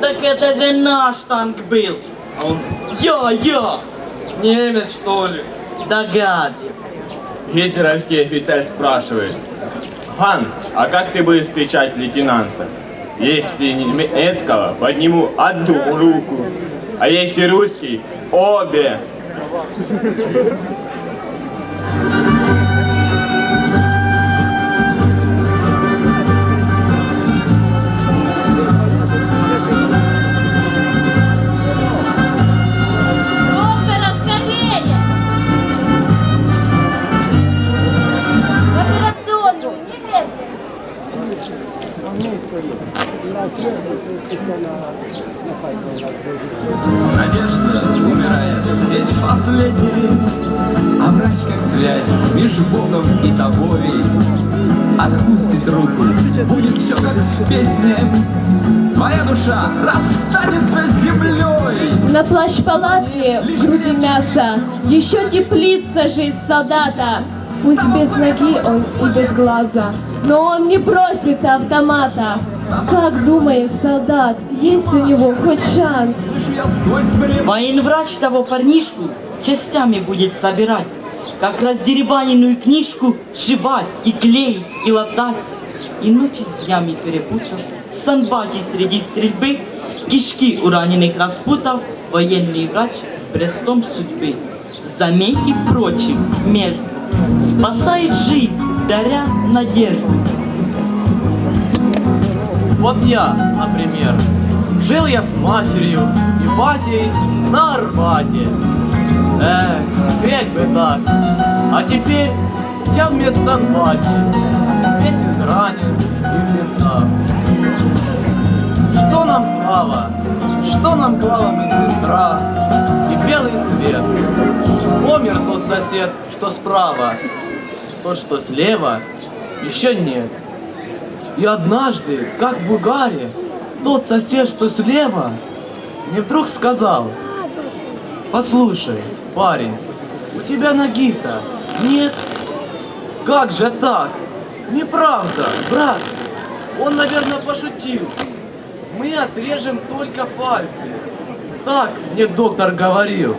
Так это же наш танк был. А он, я, я, Немец, что ли? догадливый. Гитлеровский офицер спрашивает. Ганс, а как ты будешь встречать лейтенанта? Если немецкого, подниму одну руку. А если русский, обе. Богом и тобой Отпустит руку, будет все как в песне. Твоя душа расстанется с землей На плащ палатки в груди мяса. Еще теплится жизнь солдата. Пусть без ноги он и без глаза. Но он не бросит автомата. Как думаешь, солдат, есть у него хоть шанс? Военврач того парнишку частями будет собирать, как раздеребаненную книжку сшибать и клеить, и латать. И ночи с днями перепутав, в санбате среди стрельбы, кишки у раненых распутав, военный врач брестом судьбы. Заметьте, впрочем, между, спасает жизнь, даря надежду. Вот я, например. Жил я с матерью и батей на Арбате. Эх, век бы так. А теперь я в медсанбате. Весь изранен и в. Что нам слава? Что нам клава медсестра? И белый свет. Помер тот сосед, что справа. Тот, что слева, еще нет. И однажды, как в угаре, тот сосед, что слева, мне вдруг сказал, «Послушай, парень, у тебя ноги-то нет?» «Как же так? Неправда, брат! Он, наверное, пошутил. Мы отрежем только пальцы. Так мне доктор говорил.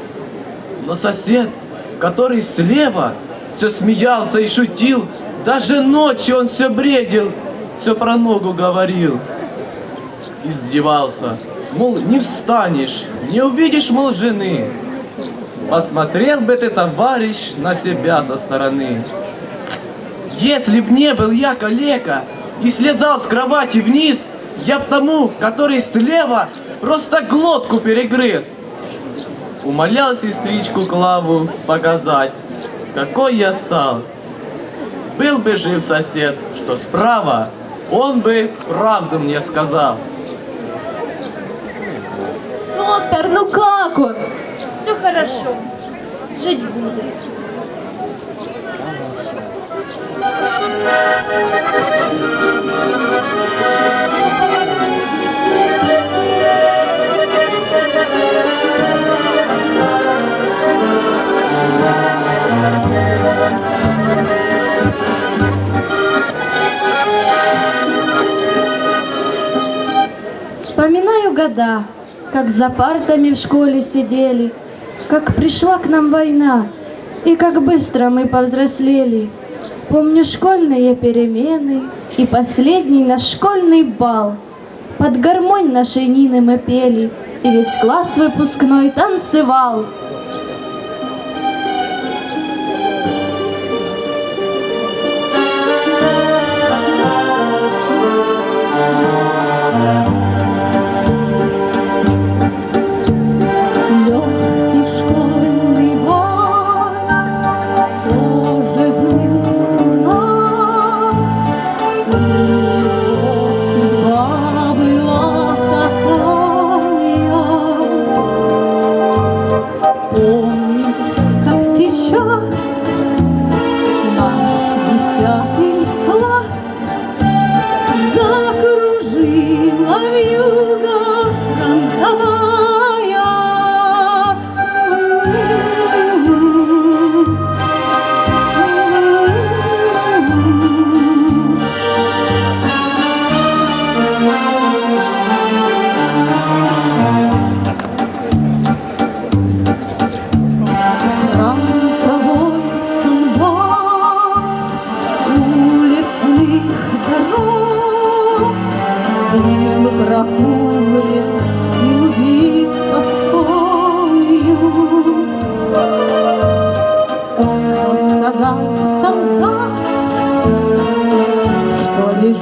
Но сосед, который слева, все смеялся и шутил, даже ночью он все бредил, все про ногу говорил. Издевался, мол, не встанешь, не увидишь, мол, жены. Посмотрел бы ты, товарищ, на себя со стороны. Если б не был я калека и слезал с кровати вниз, я б тому, который слева, просто глотку перегрыз. Умолял сестричку Клаву показать, какой я стал. Был бы жив сосед, что справа, он бы правду мне сказал. Доктор, ну как он? Хорошо. Жить будет. Вспоминаю года, как за партами в школе сидели, как пришла к нам война, и как быстро мы повзрослели. Помню школьные перемены и последний наш школьный бал. Под гармонь нашей Нины мы пели, и весь класс выпускной танцевал.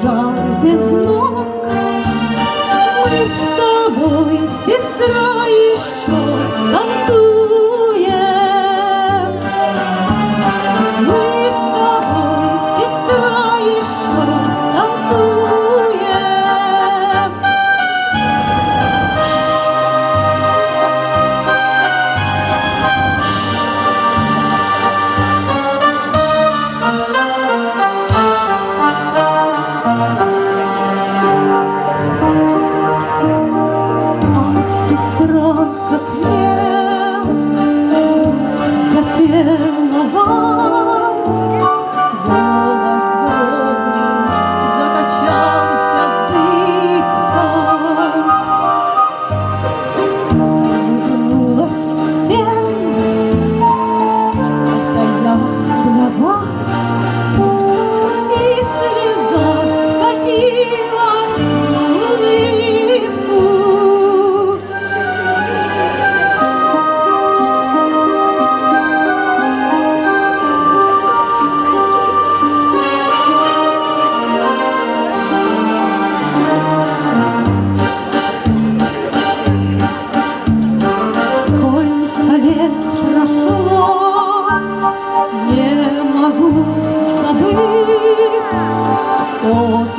жар без ног. Мы с тобой, сестрой,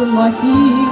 тот мотив,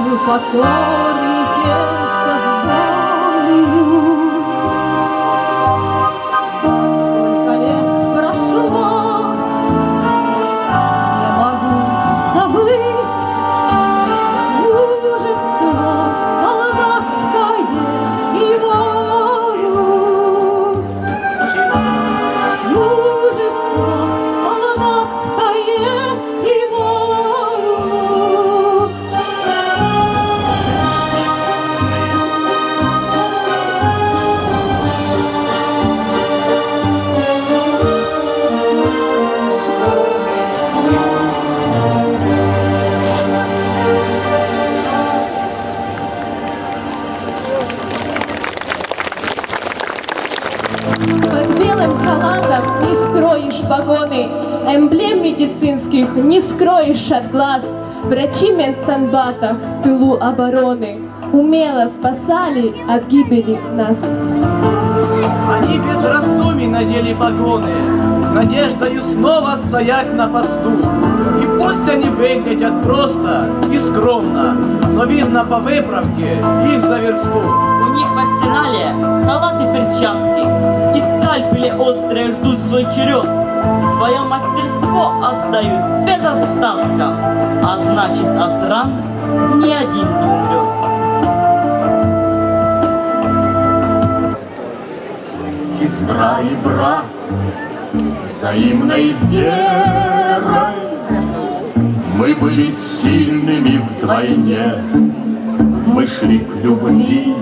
погоны, Эмблем медицинских не скроешь от глаз. Врачи медсанбата в тылу обороны Умело спасали от гибели нас. Они без раздумий надели погоны, С надеждою снова стоять на посту. И пусть они выглядят просто и скромно, Но видно по выправке их за версту. У них в арсенале халаты, перчатки и скальпели острые ждут свой черед. Свое мастерство отдают без остатка, а значит от ран ни один не умрет. сестра и брат, взаимной верой. Мы были сильными вдвойне, мы шли к любви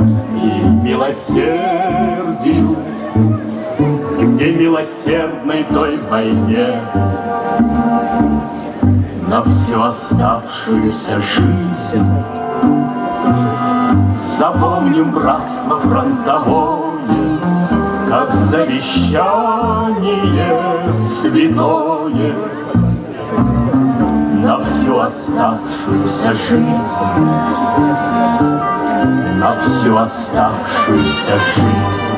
и милосердию, где милосердной той войне. На всю оставшуюся жизнь Запомним братство фронтовое, Как завещание святое На всю оставшуюся жизнь На всю оставшуюся жизнь